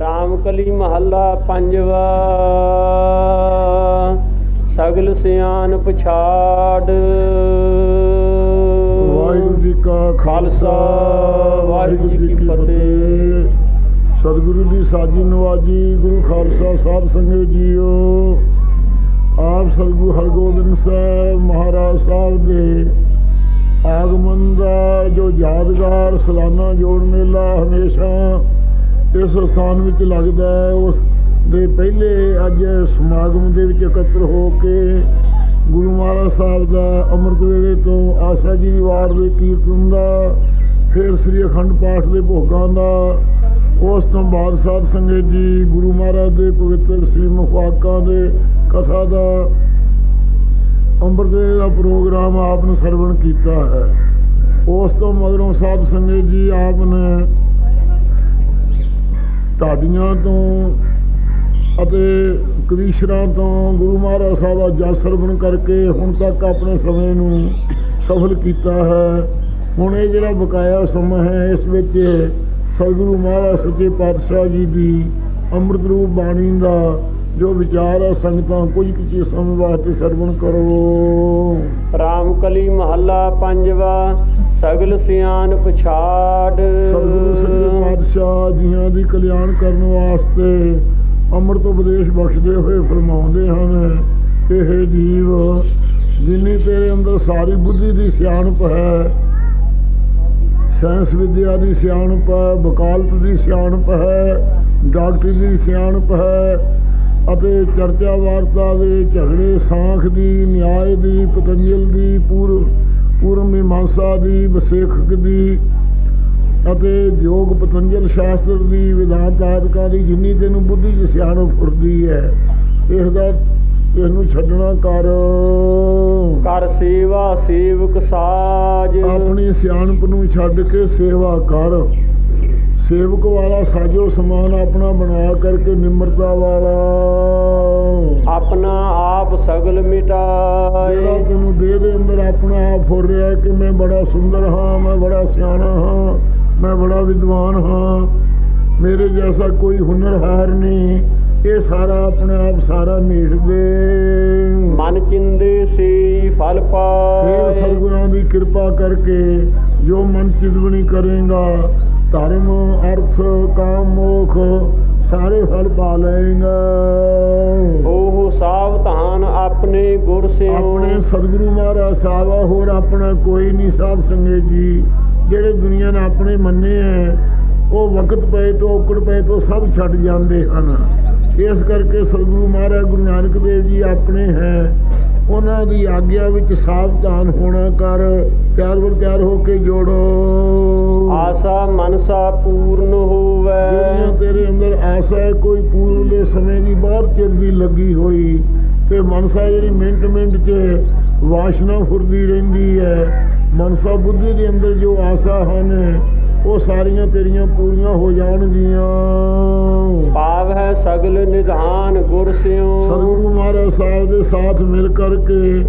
ਰਾਮ ਕਲੀ ਮਹੱਲਾ ਪੰਜਵਾ। ਸਗਲ ਸਿਆਨ ਪਛਾੜ ਵਾਹਿਗੁਰੂ ਜੀ ਕਾ ਖਾਲਸਾ, ਵਾਹਿਗੁਰੂ ਜੀ ਕੀ ਫਤਿਹ। ਸਤਿਗੁਰੂ ਦੀ ਸਾਜੀ ਨਵਾਜੀ, ਗੁਰੂ ਖਾਲਸਾ ਸਾਧ ਸੰਗਤ ਜੀਓ। ਆਪ ਸਤਿਗੁਰੂ ਹਰਗੋਬਿੰਦ ਸਾਹਿਬ ਮਹਾਰਾਜ ਸਾਹਿਬ ਦੇ ਆਗਮਨ ਦਾ ਜੋ ਯਾਦਗਾਰ ਸਾਲਾਨਾ ਜੋੜ ਮੇਲਾ ਹਮੇਸ਼ਾ ਇਸ ਸਥਾਨ ਵਿੱਚ ਲੱਗਦਾ ਹੈ, ਉਸ ਦੇ ਪਹਿਲੇ ਅੱਜ ਸਮਾਗਮ ਦੇ ਵਿੱਚ ਇਕੱਤਰ ਹੋ ਕੇ ਗੁਰੂ ਮਹਾਰਾਜ ਸਾਹਿਬ ਦਾ ਅੰਮ੍ਰਿਤ ਵੇਲੇ ਤੋਂ ਆਸਾ ਜੀ ਦੀ ਵਾਰ ਦੇ ਕੀਰਤਨ ਦਾ, ਫਿਰ ਸ੍ਰੀ ਅਖੰਡ ਪਾਠ ਦੇ ਭੋਗਾਂ ਦਾ, ਉਸ ਤੋਂ ਬਾਅਦ ਸਾਧ ਸੰਗਤ ਜੀ ਗੁਰੂ ਮਹਾਰਾਜ ਦੇ ਪਵਿੱਤਰ ਸ੍ਰੀ ਮੁਖਾਕਾਂ ਦੇ ਕਥਾ ਦਾ ਅੰਮ੍ਰਿਤ ਵੇਲੇ ਦਾ ਪ੍ਰੋਗਰਾਮ ਆਪ ਨੇ ਸਰਵਣ ਕੀਤਾ ਹੈ। ਉਸ ਤੋਂ ਮਗਰੋਂ ਸਾਧ ਸੰਗਤ ਜੀ ਆਪ ਨੇ ਢਾਡੀਆਂ ਤੋਂ ਅਤੇ ਕਵੀਸ਼ਰਾਂ ਤੋਂ ਗੁਰੂ ਮਹਾਰਾਜ ਸਾਹਿਬ ਦਾ ਜਸ ਸਰਵਣ ਕਰਕੇ ਹੁਣ ਤੱਕ ਆਪਣੇ ਸਮੇਂ ਨੂੰ ਸਫਲ ਕੀਤਾ ਹੈ। ਹੁਣ ਇਹ ਜਿਹੜਾ ਬਕਾਇਆ ਸਮਾਂ ਹੈ, ਇਸ ਵਿੱਚ ਸਤਿਗੁਰੂ ਮਹਾਰਾਜ ਸੱਚੇ ਪਾਤਸ਼ਾਹ ਜੀ ਦੀ ਅੰਮ੍ਰਿਤ ਰੂਪ ਬਾਣੀ ਦਾ ਜੋ ਵਿਚਾਰ ਹੈ, ਸੰਗਤਾਂ ਕੁਝ ਕੁ ਸਮੇਂ ਵਾਸਤੇ ਸਰਵਣ ਕਰੋ। ਰਾਮ ਕਲੀ ਮਹੱਲਾ ਪੰਜਵਾ। ਸਗਲ ਸਿਆਨ ਪਛਾੜ। ਸਤਿਗੁਰੂ ਸੱਚੇ ਪਾਤਸ਼ਾਹ ਜੀਆਂ ਦੀ ਕਲਿਆਣ ਕਰਨ ਵਾਸਤੇ ਅੰਮ੍ਰਿਤ ਉਪਦੇਸ਼ ਬਖਸ਼ਦੇ ਹੋਏ ਫਰਮਾਉਂਦੇ ਹਨ, ਇਹ ਜੀਵ ਜਿੰਨੀ ਤੇਰੇ ਅੰਦਰ ਸਾਰੀ ਬੁੱਧੀ ਦੀ ਸਿਆਣਪ ਹੈ ਸਾਇੰਸ ਵਿਦਿਆ ਦੀ ਸਿਆਣਪ ਹੈ, ਵਕਾਲਤ ਦੀ ਸਿਆਣਪ ਹੈ, ਡਾਕਟਰੀ ਦੀ ਸਿਆਣਪ ਹੈ ਅਤੇ ਚਰਚਾ ਵਾਰਤਾ ਦੇ ਝਗੜੇ, ਸਾਖ ਦੀ ਨਿਆਏ ਦੀ, ਪਤੰਜਲ ਦੀ ਪੂਰਵ ਪੂਰਵ ਮੀਮਾਂਸਾ ਦੀ ਵਸੇਖਕ ਦੀ ਅਤੇ ਯੋਗ ਪਤੰਜਲ ਸ਼ਾਸਤਰ ਦੀ ਵਿਧਾਨ ਆਦਿਕਾਂ ਦੀ ਜਿੰਨੀ ਤੈਨੂੰ ਬੁੱਧੀ ਚ ਸਿਆਣਪ ਫੁਰਦੀ ਹੈ ਇਸ ਦਾ ਇਹਨੂੰ ਛੱਡਣਾ ਕਰ। ਕਰ ਸੇਵਾ ਸੇਵਕ ਸਾਜ। ਆਪਣੀ ਸਿਆਣਪ ਨੂੰ ਛੱਡ ਕੇ ਸੇਵਾ ਕਰ। ਸੇਵਕ ਵਾਲਾ ਸਾਜੋ ਸਮਾਨ ਆਪਣਾ ਬਣਾ ਕਰਕੇ ਨਿਮਰਤਾ ਵਾਲਾ। ਆਪਣਾ ਆਪ ਸਗਲ ਜਿਹੜਾ ਮਿਟਾਏ ਤੈਨੂੰ ਦੇਹ ਦੇ ਅੰਦਰ ਆਪਣਾ ਆਪ ਫੁਰ ਰਿਹਾ ਹੈ ਕਿ ਮੈਂ ਬੜਾ ਸੁੰਦਰ ਹਾਂ ਮੈਂ ਬੜਾ ਸਿਆਣਾ ਹਾਂ ਮੈਂ ਬੜਾ ਵਿਦਵਾਨ ਹਾਂ। ਮੇਰੇ ਜੈਸਾ ਕੋਈ ਹੁਨਰਹਾਰ ਨਹੀਂ ਇਹ ਸਾਰਾ ਆਪਣਾ ਆਪ ਸਾਰਾ ਮੀਟ ਦੇ। ਮਨ ਚਿੰਦੇ ਸੇ ਫਲ ਫਿਰ ਪਾਏ। ਸਤਿਗੁਰਾਂ ਦੀ ਕਿਰਪਾ ਕਰਕੇ ਜੋ ਮਨ ਚਿਤਵਣੀ ਕਰੇਗਾ ਧਰਮ ਅਰਥ ਕਾਮ ਮੋਖ ਸਾਰੇ ਫਲ ਪਾ ਲਏਗਾ। ਉਹ ਸਾਵਧਾਨ ਆਪਣੇ ਗੁਰ ਸਿਓ ਆਪਣੇ ਸਤਿਗੁਰੂ ਮਹਾਰਾਜ ਸਾਹਿਬ ਹੋਰ ਆਪਣਾ ਕੋਈ ਨਹੀਂ ਸਾਧ ਸੰਗਤ ਜੀ। ਜਿਹੜੇ ਦੁਨੀਆ ਨੇ ਆਪਣੇ ਮੰਨੇ ਐ ਉਹ ਵਕਤ ਪਏ ਤੋਂ ਔਕੜ ਪਏ ਤੋਂ ਸਭ ਛੱਡ ਜਾਂਦੇ ਹਨ। ਇਸ ਕਰਕੇ ਸਤਿਗੁਰੂ ਮਹਾਰਾਜ ਗੁਰੂ ਨਾਨਕ ਦੇਵ ਜੀ ਆਪਣੇ ਹੈ। ਉਹਨਾਂ ਦੀ ਆਗਿਆ ਵਿੱਚ ਸਾਵਧਾਨ ਹੋਣਾ ਕਰ ਤਿਆਰ ਬਰ ਤਿਆਰ ਹੋ ਕੇ ਜੋੜੋ। ਆਸਾ ਮਨਸਾ ਪੂਰਨ ਹੋਵੇ। ਜਿਹੜੀਆਂ ਤੇਰੇ ਅੰਦਰ ਆਸਾ ਹੈ ਕੋਈ ਪੂਰਲੇ ਸਮੇਂ ਦੀ ਬਹੁਤ ਚਿਰ ਦੀ ਲੱਗੀ ਹੋਈ ਤੇ ਮਨਸਾ ਜਿਹੜੀ ਮਿੰਟ ਮਿੰਟ 'ਚ ਵਾਸ਼ਨਾ ਫੁਰਦੀ ਰਹਿੰਦੀ ਹੈ ਮਨਸਾ ਬੁੱਧੀ ਦੇ ਅੰਦਰ ਜੋ ਆਸਾ ਹਨ ਉਹ ਸਾਰੀਆਂ ਤੇਰੀਆਂ ਪੂਰੀਆਂ ਹੋ ਜਾਣਗੀਆਂ। ਪਾਵ ਹੈ ਸਗਲ ਨਿਧਾਨ ਗੁਰ ਸਿਓ ਸਤਿਗੁਰੂ ਮਹਾਰਾਜ ਸਾਹਿਬ ਦੇ ਸਾਥ ਮਿਲ ਕਰਕੇ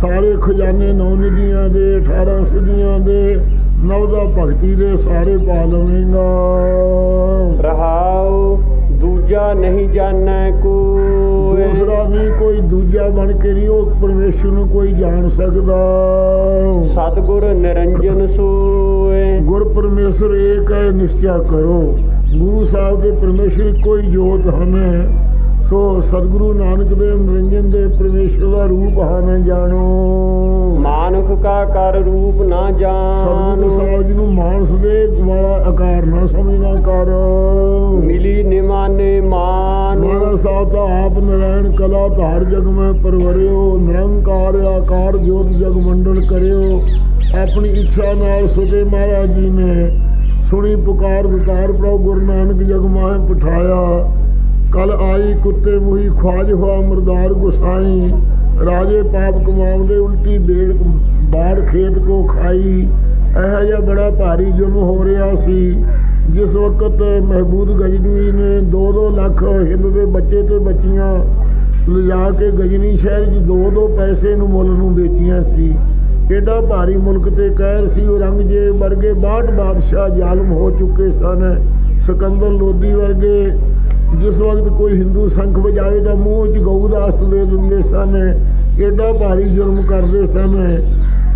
ਸਾਰੇ ਖਜ਼ਾਨੇ ਨੌ ਨਿਧੀਆਂ ਦੇ 18 ਸਿੱਧੀਆਂ ਦੇ ਨਵਦਾ ਭਗਤੀ ਦੇ ਸਾਰੇ ਪਾ ਲਵੇਂਗਾ ਰਹਾਉ ਦੂਜਾ ਨਹੀਂ ਜਾਣੈ ਕੋਈ। ਦੂਸਰਾ ਨਹੀਂ ਕੋਈ ਦੂਜਾ ਬਣ ਕੇ ਨਹੀਂ ਉਹ ਪਰਮੇਸ਼ਰ ਨੂੰ ਕੋਈ ਜਾਣ ਸਕਦਾ। ਸਤਿਗੁਰ ਨਿਰੰਜਨ ਸੋਏ। ਗੁਰ ਪਰਮੇਸ਼ਰ ਏਕ ਹੈ ਨਿਸ਼ਚਾ ਕਰੋ। ਗੁਰੂ ਸਾਹਿਬ ਦੇ ਪਰਮੇਸ਼ਰ ਕੋਈ ਜੋਤ ਹਨ ਸੋ ਸਤਿਗੁਰੂ ਨਾਨਕ ਦੇਵ ਨਿਰੰਜਨ ਦੇ ਪਰਮੇਸ਼ਰ ਦਾ ਰੂਪ ਹਨ ਜਾਣੋ। ਮਾਨੁਖ ਕਾ ਕਰ ਰੂਪ ਨਾ ਜਾਣ। ਸਤਿਗੁਰੂ ਸਾਹਿਬ ਜੀ ਨੂੰ ਮਾਨਸ ਦੇ ਵਾਲਾ ਆਕਾਰ ਨਾ ਸਮਝਣਾ ਕਰ। ਮਿਲੀ ਨਿਮਾਨੇ ਮਾਨ। ਮਹਾਰਾਜ ਸਾਹਿਬ ਦਾ ਆਪ ਨਰਾਇਣ ਕਲਾ ਧਾਰ ਜਗ ਮੈਂ ਪਰਵਰਿਓ ਨਿਰੰਕਾਰ ਆਕਾਰ ਜੋਤ ਜਗ ਮੰਡਲ ਕਰਿਓ। ਆਪਣੀ ਇੱਛਾ ਨਾਲ ਸੁਦੇ ਮਹਾਰਾਜ ਜੀ ਨੇ ਸੁਣੀ ਪੁਕਾਰ ਵਿਕਾਰ ਪ੍ਰਭੂ ਗੁਰੂ ਨਾਨਕ ਜਗ ਮਾਹਿ ਪਠਾਇਆ। ਕਲ ਆਈ ਕੁੱਤੇ ਮੁਹੀ ਖਵਾਜ ਹੋਆ ਮਰਦਾਰ ਗੁਸਾਈ। ਰਾਜੇ ਪਾਪ ਕਮਾਉਂਦੇ ਉਲਟੀ ਬੇੜ ਬਾੜ ਖੇਤ ਕੋ ਖਾਈ। ਇਹ ਜਿਹਾ ਬੜਾ ਭਾਰੀ ਜੁਰਮ ਹੋ ਰਿਹਾ ਸੀ, ਜਿਸ ਵਕਤ ਮਹਿਬੂਦ ਗਜਨਵੀ ਨੇ 2-2 ਲੱਖ ਹਿੰਦ ਦੇ ਬੱਚੇ ਤੇ ਬੱਚੀਆਂ ਲਿਜਾ ਕੇ ਗਜਨੀ ਸ਼ਹਿਰ 'ਚ 2-2 ਪੈਸੇ ਨੂੰ ਮੁੱਲ ਨੂੰ ਵੇਚੀਆਂ ਸੀ। ਏਡਾ ਭਾਰੀ ਮੁਲਕ ਤੇ ਕਹਿਰ ਸੀ ਔਰੰਗਜ਼ੇਬ ਵਰਗੇ 62 ਬਾਦਸ਼ਾਹ ਜ਼ਾਲਮ ਹੋ ਚੁੱਕੇ ਸਨ। ਸਿਕੰਦਰ ਲੋਦੀ ਵਰਗੇ ਜਿਸ ਵਕਤ ਕੋਈ ਹਿੰਦੂ ਸੰਖ ਵਜਾਵੇ ਤਾਂ ਮੂੰਹ 'ਚ ਗਊਦਾਸ ਦੇ ਦਿੰਦੇ ਸਨ, ਏਡਾ ਭਾਰੀ ਜ਼ੁਲਮ ਕਰਦੇ ਸਨ।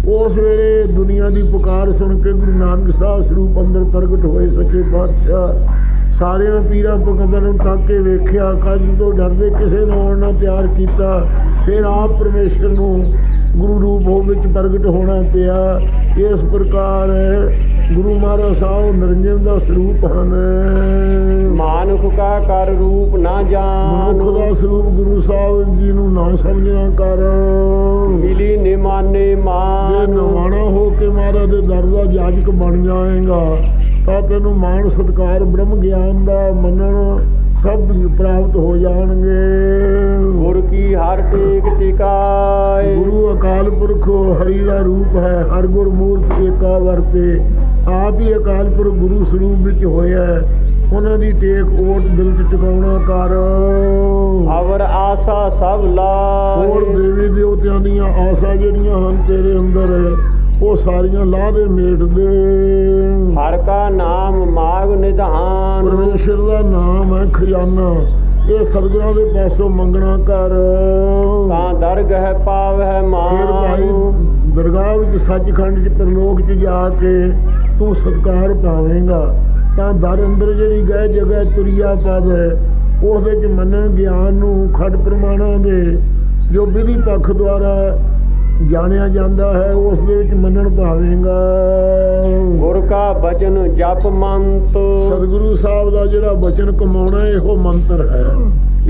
ਉਸ ਵੇਲੇ ਦੁਨੀਆ ਦੀ ਪੁਕਾਰ ਸੁਣ ਕੇ ਗੁਰੂ ਨਾਨਕ ਸਾਹਿਬ ਸਰੂਪ ਅੰਦਰ ਪ੍ਰਗਟ ਹੋਏ ਸਕੇ ਪਾਤਸ਼ਾਹ। ਸਾਰਿਆਂ ਪੀਰਾਂ ਪਗੰਬਰਾਂ ਨੂੰ ਤੱਕ ਕੇ ਵੇਖਿਆ ਕੱਜ ਤੋਂ ਡਰਦੇ ਕਿਸੇ ਨੂੰ ਆਉਣ ਨਾ ਤਿਆਰ ਕੀਤਾ। ਫਿਰ ਆਪ ਪਰਮੇਸ਼ਰ ਨੂੰ ਗੁਰੂ ਰੂਪ ਵਿੱਚ ਪ੍ਰਗਟ ਹੋਣਾ ਪਿਆ। ਇਸ ਪ੍ਰਕਾਰ ਗੁਰੂ ਮਹਾਰਾਜ ਸਾਹਿਬ ਨਿਰੰਜਨ ਦਾ ਸਰੂਪ ਹਨ। ਮਾਨੁਖ ਕਾ ਕਰ ਰੂਪ ਨਾ ਮਨੁੱਖ ਜਾਣ ਦਾ ਸਰੂਪ ਗੁਰੂ ਸਾਹਿਬ ਜੀ ਨੂੰ ਨਾ ਸਮਝਣਾ ਕਰ। ਮਿਲੀ ਨਿਮਾਨੇ ਜੇ ਮਾਨ ਨਵਾਣਾ ਹੋ ਕੇ ਮਹਾਰਾਜ ਦੇ ਦਰ ਦਾ ਜਾਜਕ ਬਣ ਜਾਏਗਾ ਤਾਂ ਤੈਨੂੰ ਮਾਣ ਸਤਕਾਰ ਬ੍ਰਹਮ ਗਿਆਨ ਦਾ ਮੰਨਣ ਸਭ ਪ੍ਰਾਪਤ ਹੋ ਜਾਣਗੇ। ਗੁਰ ਕੀ ਹਰ ਟੇਕ ਟਿਕਾਏ। ਗੁਰੂ ਅਕਾਲ ਪੁਰਖ ਹਰੀ ਦਾ ਰੂਪ ਹੈ ਹਰ ਗੁਰ ਮੂਰਤ ਏਕਾ ਵਰਤੇ। ਆਪ ਹੀ ਅਕਾਲ ਪੁਰਖ ਗੁਰੂ ਸਰੂਪ ਵਿੱਚ ਹੋਇਆ ਹੈ। ਉਹਨਾਂ ਦੀ ਟੇਕ ਓਟ ਦਿਲ ਚ ਟਿਕਾਉਣਾ ਕਰ। ਅਵਰ ਆਸਾ ਸਭ ਹੋਰ ਲਾਏ ਦੇਵੀ ਦੇਵਤਿਆਂ ਦੀਆਂ ਆਸਾਂ ਜਿਹੜੀਆਂ ਹਨ ਤੇਰੇ ਅੰਦਰ ਉਹ ਸਾਰੀਆਂ ਲਾਹ ਦੇ ਮੇਟ ਦੇ। ਹਰ ਕਾ ਨਾਮ ਮਾਗ ਨਿਧਾਨ। ਪਰਮੇਸ਼ਰ ਦਾ ਨਾਮ ਹੈ ਖਜ਼ਾਨਾ। ਇਹ ਸਤਿਗੁਰਾਂ ਦੇ ਪਾਸੋਂ ਮੰਗਣਾ ਕਰ। ਤਾਂ ਦਰਗਹ ਪਾਵਹਿ ਫਿਰ ਭਾਈ ਮਾਨ ਦਰਗਾਹ ਵਿੱਚ ਸੱਚਖੰਡ ਚ ਪ੍ਰਲੋਕ ਚ ਜਾ ਕੇ ਤੂੰ ਸਤਕਾਰ ਪਾਵੇਂਗਾ ਤਾਂ ਦਰ ਅੰਦਰ ਜਿਹੜੀ ਗਏ ਜਗ੍ਹਾ ਤੁਰਿਆ ਪਦ ਹੈ ਉਹਦੇ ਚ ਮੰਨਣ ਗਿਆਨ ਨੂੰ ਖੜ ਪ੍ਰਮਾਣਾਂ ਦੇ ਜੋ ਵਿਧੀ ਪੱਖ ਦੁਆਰਾ ਜਾਣਿਆ ਜਾਂਦਾ ਹੈ ਉਸ ਦੇ ਵਿੱਚ ਮੰਨਣ ਪਾਵੇਂਗਾ। ਗੁਰ ਕਾ ਬਚਨ ਜਪ ਮੰਤ। ਸਤਿਗੁਰੂ ਸਾਹਿਬ ਦਾ ਜਿਹੜਾ ਬਚਨ ਕਮਾਉਣਾ ਇਹੋ ਮੰਤਰ ਹੈ।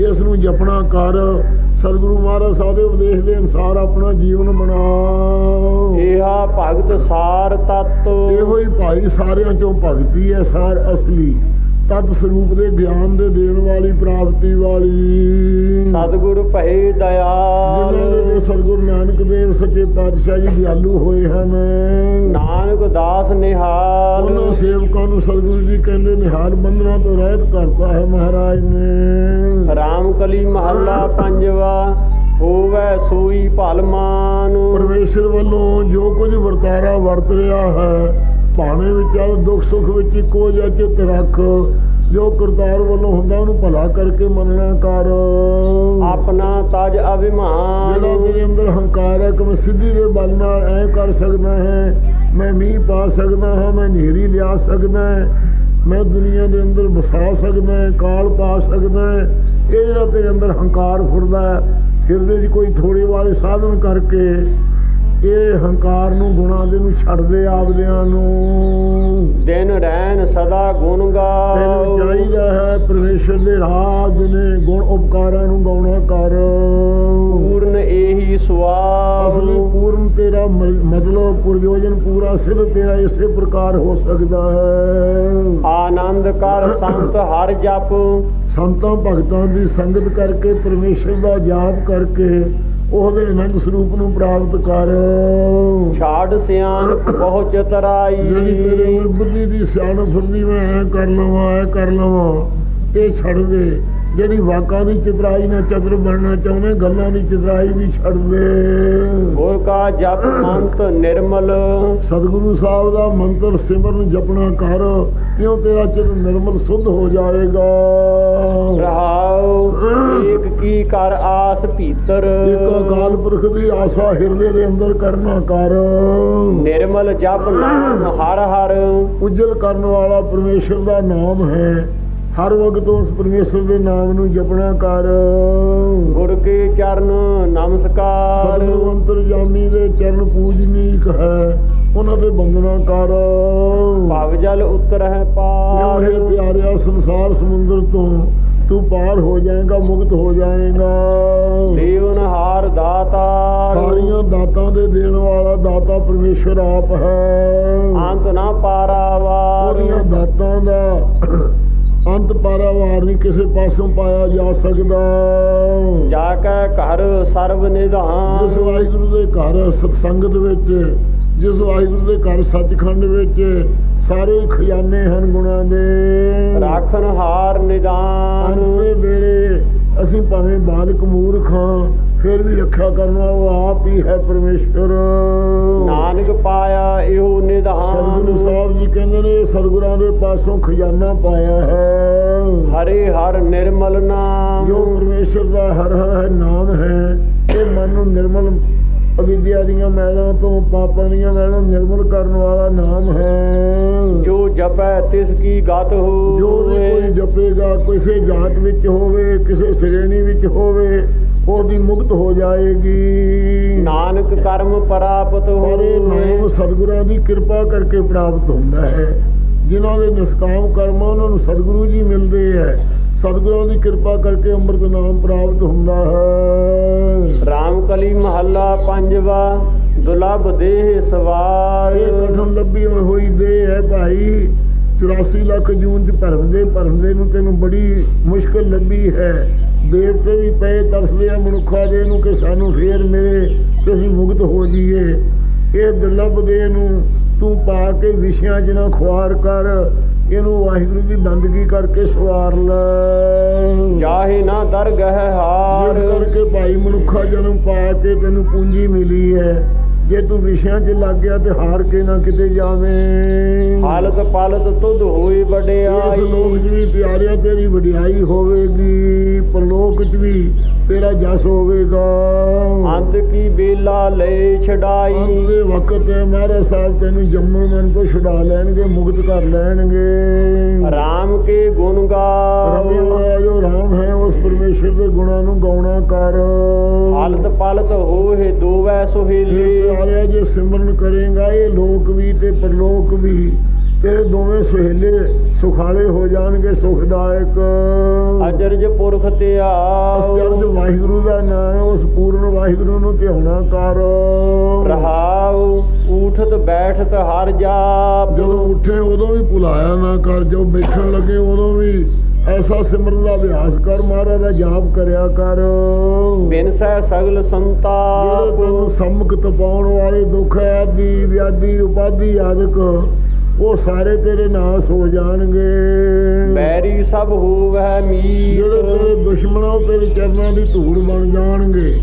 ਇਸ ਨੂੰ ਜਪਣਾ ਕਰ ਸਤਿਗੁਰੂ ਮਹਾਰਾਜ ਸਾਹਿਬ ਦੇ ਉਪਦੇਸ਼ ਦੇ ਅਨੁਸਾਰ ਆਪਣਾ ਜੀਵਨ ਬਣਾ ਇਹਾ ਭਗਤ ਸਾਰ ਤਤ। ਇਹੋ ਹੀ ਭਾਈ ਸਾਰਿਆਂ ਚੋਂ ਭਗਤੀ ਹੈ ਸਾਰ ਅਸਲੀ। ਤਤ ਸਰੂਪ ਦੇ ਗਿਆਨ ਦੇ ਦੇਣ ਵਾਲੀ ਪ੍ਰਾਪਤੀ ਵਾਲੀ। ਸਤਿਗੁਰ ਭਏ ਜਿਨ੍ਹਾਂ ਦੇ ਦਇਆਲ ਸਤਿਗੁਰੂ ਨਾਨਕ ਦੇਵ ਸੱਚੇ ਪਾਤਸ਼ਾਹ ਜੀ ਦਿਆਲੂ ਹੋਏ ਹਨ। ਨਾਨਕ ਦਾਸ ਨਿਹਾਲ। ਉਹਨਾਂ ਸੇਵਕਾਂ ਨੂੰ ਸਤਿਗੁਰੂ ਜੀ ਕਹਿੰਦੇ ਨਿਹਾਲ ਬੰਧਨਾਂ ਤੋਂ ਰਹਿਤ ਕਰਤਾ ਹੈ ਮਹਾਰਾਜ ਨੇ। ਰਾਮ ਕਲੀ ਮਹੱਲਾ ਪੰਜਵਾ ਹੋਵੇ ਸੋਈ ਭਲਮਾਨ। ਪਰਮੇਸ਼ਰ ਵੱਲੋਂ ਜੋ ਕੁਝ ਵਰਤਾਰਾ ਵਰਤ ਰਿਹਾ ਹੈ ਭਾਣੇ ਵਿੱਚ ਆ ਦੁੱਖ ਸੁੱਖ ਵਿੱਚ ਇੱਕੋ ਜਿਹਾ ਚਿੱਤ ਰੱਖ। ਜੋ ਕਰਤਾਰ ਵੱਲੋਂ ਹੁੰਦਾ ਉਹਨੂੰ ਭਲਾ ਕਰਕੇ ਮੰਨਣਾ ਕਰ। ਆਪਣਾ ਤਜ ਜਿਹੜਾ ਅਭਿਮਾਨ ਤੇਰੇ ਅੰਦਰ ਹੰਕਾਰ ਹੈ ਕਿ ਮੈਂ ਸਿੱਧੀ ਦੇ ਬਲ ਨਾਲ ਐ ਕਰ ਸਕਦਾ ਹੈ ਮੈਂ ਮੀਂਹ ਪਾ ਸਕਦਾ ਹਾਂ ਮੈਂ ਨੇਰੀ ਲਿਆ ਸਕਦਾ ਹੈ ਮੈਂ ਦੁਨੀਆ ਦੇ ਅੰਦਰ ਵਸਾ ਸਕਦਾ ਹੈ ਕਾਲ ਪਾ ਸਕਦਾ ਹੈ ਇਹ ਜਿਹੜਾ ਤੇਰੇ ਅੰਦਰ ਹੰਕਾਰ ਫੁਰਦਾ ਹੈ ਹਿਰਦੇ 'ਚ ਕੋਈ ਥੋੜੇ ਵਾਲੇ ਸਾਧਨ ਕਰਕੇ ਇਹ ਹੰਕਾਰ ਨੂੰ ਗੁਣਾ ਦੇ ਨੂੰ ਛੱਡ ਦੇ ਆਪਦਿਆਂ ਨੂੰ। ਦਿਨ ਰਹਿਣ ਸਦਾ ਗੁਣ ਤੈਨੂੰ ਗਾਓ ਚਾਹੀਦਾ ਹੈ ਪਰਮੇਸ਼ਰ ਦੇ ਰਾਜ ਨੇ ਗੁਣ ਉਪਕਾਰਾਂ ਨੂੰ ਗਾਉਣਾ ਕਰ। ਪੂਰਨ ਇਹੀ ਅਸਲੀ ਸੁਆਵ ਪੂਰਨ ਤੇਰਾ ਮਤਲਬ ਪ੍ਰਯੋਜਨ ਪੂਰਾ ਸਿੱਧ ਤੇਰਾ ਇਸੇ ਪ੍ਰਕਾਰ ਹੋ ਸਕਦਾ ਹੈ। ਆਨੰਦ ਕਰ ਸੰਤ ਹਰ ਜਪ। ਸੰਤਾਂ ਭਗਤਾਂ ਦੀ ਸੰਗਤ ਕਰਕੇ ਪਰਮੇਸ਼ਰ ਦਾ ਜਾਪ ਕਰਕੇ ਉਹਦੇ ਅਨੰਦ ਸਰੂਪ ਨੂੰ ਪ੍ਰਾਪਤ ਕਰ। ਛਾੜ ਸਿਆਣ ਬਹੁ ਚਤਰਾਈ ਜਿਹੜੀ ਤੇਰੇ ਬੁੱਧੀ ਦੀ ਸਿਆਣਪ ਫਿਰਦੀ ਮੈਂ ਐ ਕਰ ਲਵਾਂ ਐ ਕਰ ਲਵਾਂ ਇਹ ਛੱਡ ਦੇ। ਜਿਹੜੀ ਵਾਕਾਂ ਦੀ ਚਤਰਾਈ ਨਾਲ ਚਤਰ ਬਣਨਾ ਚਾਹੁੰਦੇ ਗੱਲਾਂ ਦੀ ਚਤਰਾਈ ਵੀ ਛੱਡ ਦੇ। ਗੁਰ ਕਾ ਜਪ ਮੰਤ ਨਿਰਮਲ। ਸਤਿਗੁਰੂ ਸਾਹਿਬ ਦਾ ਮੰਤਰ ਸਿਮਰਨ ਜਪਣਾ ਕਰ ਕਿਉਂ ਤੇਰਾ ਚਿਤ ਨਿਰਮਲ ਸੁੱਧ ਹੋ ਜਾਏਗਾ? ਰਹਾਉ ਏਕ ਕੀ ਕਰ ਆਸ ਭੀਤਰ। ਇੱਕ ਅਕਾਲ ਪੁਰਖ ਦੀ ਆਸਾ ਹਿਰਦੇ ਦੇ ਅੰਦਰ ਕਰਨਾ ਕਰ। ਨਿਰਮਲ ਜਪ ਨਾਮ ਹਰ ਹਰ। ਉਜਲ ਕਰਨ ਵਾਲਾ ਪਰਮੇਸ਼ਰ ਦਾ ਨਾਮ ਹੈ। ਹਰ ਵਕਤ ਉਸ ਪਰਮੇਸ਼ਰ ਦੇ ਨਾਮ ਨੂੰ ਜਪਣਾ ਕਰ। ਗੁਰ ਕੇ ਚਰਨ ਨਮਸਕਾਰ। ਸਤਿਗੁਰੂ ਅੰਤਰਜਾਮੀ ਦੇ ਚਰਨ ਪੂਜਨੀਕ ਹੈ ਉਹਨਾਂ ਦੇ ਬੰਦਨਾ ਕਰ। ਭਵ ਜਲ ਉਤਰਹਿ ਪਾਰ। ਇਹ ਪਿਆਰਿਆ ਸੰਸਾਰ ਸਮੁੰਦਰ ਤੋਂ ਤੂੰ ਪਾਰ ਹੋ ਜਾਏਗਾ ਮੁਕਤ ਹੋ ਜਾਏਗਾ। ਦੇਵਨ ਹਾਰ ਦਾਤਾਰ ਸਾਰੀਆਂ ਦਾਤਾਂ ਦੇ ਦੇਣ ਵਾਲਾ ਦਾਤਾ ਪਰਮੇਸ਼ਰ ਆਪ ਹੈ। ਅੰਤ ਨਾ ਪਾਰਾਵਾਰ। ਉਹਦੀਆਂ ਦਾਤਾਂ ਦਾ ਅੰਤ ਪਾਰਾਵਾਰ ਨਹੀਂ ਕਿਸੇ ਪਾਸੋਂ ਪਾਇਆ ਜਾ ਸਕਦਾ। ਜਾ ਕੇ ਘਰ ਸਰਬ ਜਿਸ ਨਿਧਾਨ ਵਾਹਿਗੁਰੂ ਦੇ ਘਰ ਸਤਸੰਗਤ ਵਿੱਚ ਜਿਸ ਵਾਹਿਗੁਰੂ ਦੇ ਘਰ ਸੱਚਖੰਡ ਵਿੱਚ ਸਾਰੇ ਖਜ਼ਾਨੇ ਹਨ ਗੁਣਾਂ ਦੇ। ਰਾਖਨ ਹਾਰ ਨਿਦਾਨ ਵੇਲੇ ਅਸੀਂ ਭਾਵੇਂ ਬਾਲਕ ਮੂਰਖ ਫਿਰ ਵੀ ਰੱਖਿਆ ਕਰਨ ਵਾਲਾ ਉਹ ਆਪ ਹੀ ਹੈ ਪਰਮੇਸ਼ਰ ਨਾਨਕ ਪਾਇਆ ਇਹੋ ਸਤਿਗੁਰੂ ਨਿਧਾਨ ਸਾਹਿਬ ਜੀ ਕਹਿੰਦੇ ਨੇ ਸਤਿਗੁਰਾਂ ਦੇ ਪਾਸੋਂ ਖਜ਼ਾਨਾ ਪਾਇਆ ਹੈ। ਹਰੇ ਹਰ ਨਿਰਮਲ ਨਾਮ। ਜੋ ਪਰਮੇਸ਼ਰ ਦਾ ਹਰ ਹਰ ਹੈ ਨਾਮ ਹੈ ਇਹ ਮਨ ਨੂੰ ਨਿਰਮਲ ਅਵਿਦਿਆ ਦੀਆਂ ਮੈਲਾਂ ਤੋਂ ਪਾਪਾਂ ਦੀਆਂ ਮੈਲਾਂ ਨਿਰਮਲ ਕਰਨ ਵਾਲਾ ਨਾਮ ਹੈ। ਜੋ ਜਪੈ ਤਿਸ ਕੀ ਗਤ ਜੋ ਵੀ ਕੋਈ ਜਪੇਗਾ ਕਿਸੇ ਜਾਤ ਵਿੱਚ ਹੋਵੇ ਕਿਸੇ ਸ਼੍ਰੇਣੀ ਵਿੱਚ ਹੋਵੇ ਉਹਦੀ ਮੁਕਤ ਹੋ ਜਾਏਗੀ। ਨਾਨਕ ਕਰਮ ਪ੍ਰਾਪਤ ਪਰ ਇਹ ਨਾਮ ਸਤਿਗੁਰਾਂ ਦੀ ਕਿਰਪਾ ਕਰਕੇ ਪ੍ਰਾਪਤ ਹੁੰਦਾ ਹੈ। ਜਿਨ੍ਹਾਂ ਦੇ ਨਿਸਕਾਮ ਕਰਮ ਉਹਨਾਂ ਨੂੰ ਸਤਿਗੁਰੂ ਜੀ ਮਿਲਦੇ ਹੈ ਸਤਿਗੁਰਾਂ ਦੀ ਕਿਰਪਾ ਕਰਕੇ ਅੰਮ੍ਰਿਤ ਨਾਮ ਪ੍ਰਾਪਤ ਹੁੰਦਾ ਹੈ। ਰਾਮ ਕਲੀ ਮਹੱਲਾ ਪੰਜਵਾ ਦੁਲਭ ਦੇਹ ਸਵਾਰ। ਇਹ ਕਠਨ ਲੱਭੀ ਹੋਈ ਦੇ ਹੈ ਭਾਈ। 84 ਲੱਖ ਜੂਨ ਚ ਭਰਮਦੇ ਭਰਮਦੇ ਨੂੰ ਤੈਨੂੰ ਬੜੀ ਮੁਸ਼ਕਲ ਲੱਭੀ ਹੈ। ਦੇਵਤੇ ਵੀ ਪਏ ਤਰਸਦੇ ਆ ਮਨੁੱਖਾਂ ਦੇ ਨੂੰ ਕਿ ਸਾਨੂੰ ਫੇਰ ਮਿਲੇ ਤੇ ਅਸੀਂ ਮੁਕਤ ਹੋ ਜਾਈਏ। ਇਹ ਦੁਰਲਭ ਦੇ ਨੂੰ ਤੂੰ ਪਾ ਕੇ ਵਿਸ਼ਿਆਂ 'ਚ ਨਾ ਖੁਆਰ ਕਰ। ਇਹਨੂੰ ਵਾਹਿਗੁਰੂ ਦੀ ਬੰਦਗੀ ਕਰਕੇ ਸਵਾਰ ਲੈ। ਜਾਹੇ ਨਾ ਦਰਗਹ ਜਿਸ ਹਾਰ। ਕਰਕੇ ਭਾਈ ਮਨੁੱਖਾ ਜਨਮ ਪਾ ਕੇ ਤੈਨੂੰ ਪੂੰਜੀ ਮਿਲੀ ਹੈ। ਜੇ ਤੂੰ ਵਿਸ਼ਿਆਂ 'ਚ ਲੱਗ ਗਿਆ ਤੇ ਹਾਰ ਕੇ ਨਾ ਕਿਤੇ ਜਾਵੇਂ। ਹਾਲਤ ਪਾਲਤ ਤੁਧ ਹੋਈ ਇਸ ਲੋਕ ਵਡਿਆਈ ਵੀ ਪਿਆਰਿਆ ਤੇਰੀ ਵਡਿਆਈ ਹੋਵੇਗੀ। ਪਰਲੋਕ 'ਚ ਵੀ ਤੇਰਾ ਜਸ ਹੋਵੇਗਾ। ਅੰਤ ਕੀ ਬੇਲਾ ਲੈ ਅੰਤ ਛਡਾਈ ਦੇ ਵਕਤ ਮਹਾਰਾਜ ਸਾਹਿਬ ਤੈਨੂੰ ਜੰਮੂ ਮਨ ਤੋਂ ਛੁਡਾ ਲੈਣਗੇ ਮੁਕਤ ਕਰ ਲੈਣਗੇ। ਰਾਮ ਕੇ ਗੁਣ ਹੋਇਆ ਜੋ ਰਾਮ ਹੈ ਉਸ ਪਰਮੇਸ਼ਰ ਦੇ ਗੁਣਾਂ ਨੂੰ ਗਾਉਣਾ ਕਰ। ਹਾਲਤ ਪਾਲਤ ਹੋਏ ਦੋਵੈ ਸੁਹੇਲੇ। ਜੇ ਸਿਮਰਨ ਕਰੇਗਾ ਇਹ ਲੋਕ ਵੀ ਤੇ ਪਰਲੋਕ ਵੀ ਤੇਰੇ ਦੋਵੇਂ ਸੁਹੇਲੇ ਸੁਖਾਲੇ ਹੋ ਜਾਣਗੇ ਸੁਖਦਾਇਕ। ਅਜਰਜ ਪੁਰਖ ਤੇ ਅਸਰਜ ਆਓ ਵਾਹਿਗੁਰੂ ਦਾ ਨਾਮ ਹੈ ਉਸ ਪੂਰਨ ਵਾਹਿਗੁਰੂ ਨੂੰ ਧਿਆਉਣਾ ਕਰ। ਰਹਾਉ ਊਠਤ ਬੈਠਤ ਹਰ ਜਾਪ। ਜਦੋਂ ਉੱਠੇ ਉਦੋਂ ਵੀ ਭੁਲਾਇਆ ਨਾ ਕਰ। ਜੋ ਬੈਠਣ ਲੱਗੇ ਉਦੋਂ ਵੀ ਐਸਾ ਸਿਮਰਨ ਦਾ ਅਭਿਆਸ ਕਰ ਮਹਾਰਾਜ ਦਾ ਜਾਪ ਕਰਿਆ ਕਰ। ਬਿਨਸੈ ਸਗਲ ਜਿਹੜੇ ਤੈਨੂੰ ਸੰਮੁਖ ਤਪਾਉਣ ਵਾਲੇ ਦੁੱਖ ਆਦਿ ਵਿਆਧੀ ਉਪਾਧੀ ਆਦਿਕ ਉਹ ਸਾਰੇ ਤੇਰੇ ਨਾਸ ਹੋ ਜਾਣਗੇ। ਬੈਰੀ ਸਭ ਹੋਵੈ ਜਿਹੜੇ ਮੀਤ ਤੇਰੇ ਦੁਸ਼ਮਣ ਉਹ ਤੇਰੇ ਚਰਨਾਂ ਦੀ ਧੂੜ ਬਣ ਜਾਣਗੇ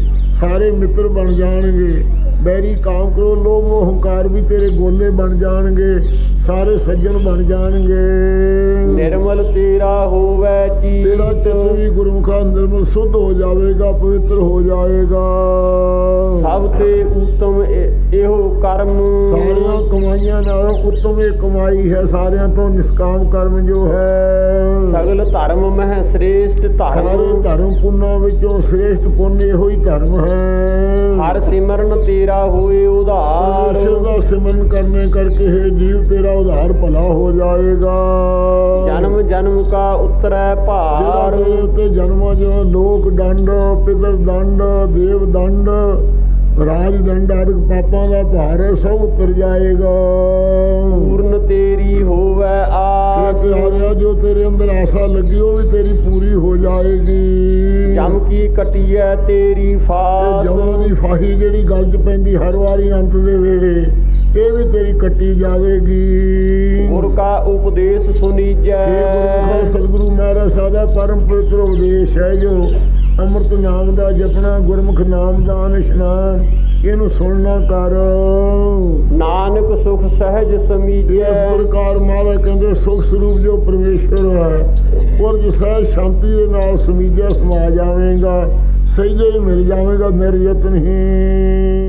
ਸਾਰੇ ਮਿੱਤਰ ਬਣ ਜਾਣਗੇ। ਬੈਰੀ ਕਾਮ ਕਰੋ ਲੋਭ ਮੋਹ ਹੰਕਾਰ ਵੀ ਤੇਰੇ ਗੋਲੇ ਬਣ ਜਾਣਗੇ ਸਾਰੇ ਸੱਜਣ ਬਣ ਜਾਣਗੇ। ਨਿਰਮਲ ਤੇਰਾ ਹੋਵੈ ਚੀਤ। ਤੇਰਾ ਚਿੱਤ ਵੀ ਗੁਰਮੁਖਾ ਨਿਰਮਲ ਸੁੱਧ ਹੋ ਜਾਵੇਗਾ ਪਵਿੱਤਰ ਹੋ ਜਾਏਗਾ। ਸਭ ਤੇ ਉਤਮ ਇਹ- ਕਰਮ ਸਾਰੀਆਂ ਕਮਾਈਆਂ ਨਾਲੋਂ ਉੱਤਮ ਇਹ ਕਮਾਈ ਹੈ ਸਾਰਿਆਂ ਤੋਂ ਨਿਸਕਾਮ ਕਰਮ ਜੋ ਹੈ। ਸਗਲ ਧਰਮ ਮਹਿ ਸ੍ਰੇਸ਼ਟ ਸਾਰੇ ਧਰਮ ਧਰਮ ਪੁੰਨਾਂ ਵਿੱਚੋਂ ਸ੍ਰੇਸ਼ਟ ਪੁੰਨ ਇਹੋ ਹੀ ਧਰਮ ਹੈ। ਹਰ ਸਿਮਰਨ ਤੇਰਾ ਹੋਏ ਉਧਾਰ। ਦਾ ਸਿਮਰਨ ਕਰਨੇ ਕਰਕੇ ਹੈ ਜੀਵ ਤੇਰਾ ਉਧਾਰ ਭਲਾ ਹੋ ਜਾਏਗਾ। ਜਨਮ ਜਨਮ ਕਾ ਉਤਰੈ ਭਾਰ। ਜਨਮਾਂ ਜੋ ਲੋਕ ਦੰਡ ਪਿਤਰ ਦੰਡ ਦੇਵ ਦੰਡ ਰਾਜ ਦੰਡ ਆਦਿਕ ਪਾਪਾਂ ਦਾ ਭਾਰ ਸਭ ਉਤਰ ਜਾਏਗਾ। ਪੂਰਨ ਤੇਰੀ ਹੋਵੈ ਇਹ ਆਸ। ਪਿਆਰਿਆ ਜੋ ਤੇਰੇ ਅੰਦਰ ਆਸਾ ਲੱਗੀ ਉਹ ਵੀ ਤੇਰੀ ਪੂਰੀ ਹੋ ਜਾਏਗੀ। ਜਮ ਕੀ ਕਟਿਐ ਤੇਰੀ ਇਹ ਫਾਸ? ਜਮਾਂ ਦੀ ਫਾਹੀ ਜਿਹੜੀ ਗੱਲ 'ਚ ਪੈਂਦੀ ਹਰ ਵਾਰੀ ਅੰਤ ਦੇ ਵੇਲੇ ਇਹ ਵੀ ਤੇਰੀ ਕੱਟੀ ਜਾਵੇਗੀ। ਗੁਰ ਕਾ ਉਪਦੇਸ਼ ਇਹ ਸੁਨੀਜੈ ਗੁਰੂ ਸਤਿਗੁਰੂ ਮਹਾਰਾਜ ਸਾਡਾ ਪਰਮ ਪਵਿੱਤਰ ਉਪਦੇਸ਼ ਹੈ ਜੋ ਅੰਮ੍ਰਿਤ ਨਾਮ ਦਾ ਜਪਣਾ ਗੁਰਮੁਖ ਨਾਮ ਦਾ ਇਸ਼ਨਾਨ ਇਹਨੂੰ ਸੁਣਨਾ ਕਰ। ਨਾਨਕ ਸੁਖ ਸਹਿਜ ਇਸ ਸਮੀਜੈ ਪ੍ਰਕਾਰ ਮਹਾਰਾਜ ਕਹਿੰਦੇ ਸੁਖ ਸਰੂਪ ਜੋ ਪਰਮੇਸ਼ਰ ਹੈ ਔਰ ਜਿਸ ਸਹਿਜ ਸ਼ਾਂਤੀ ਦੇ ਨਾਲ ਸਮੀਜਿਆ ਸਮਾ ਜਾਵੇਗਾ ਸਹਿਜੇ ਹੀ ਮਿਲ ਜਾਵੇਗਾ ਨਿਰਯਤਨ ਹੀ।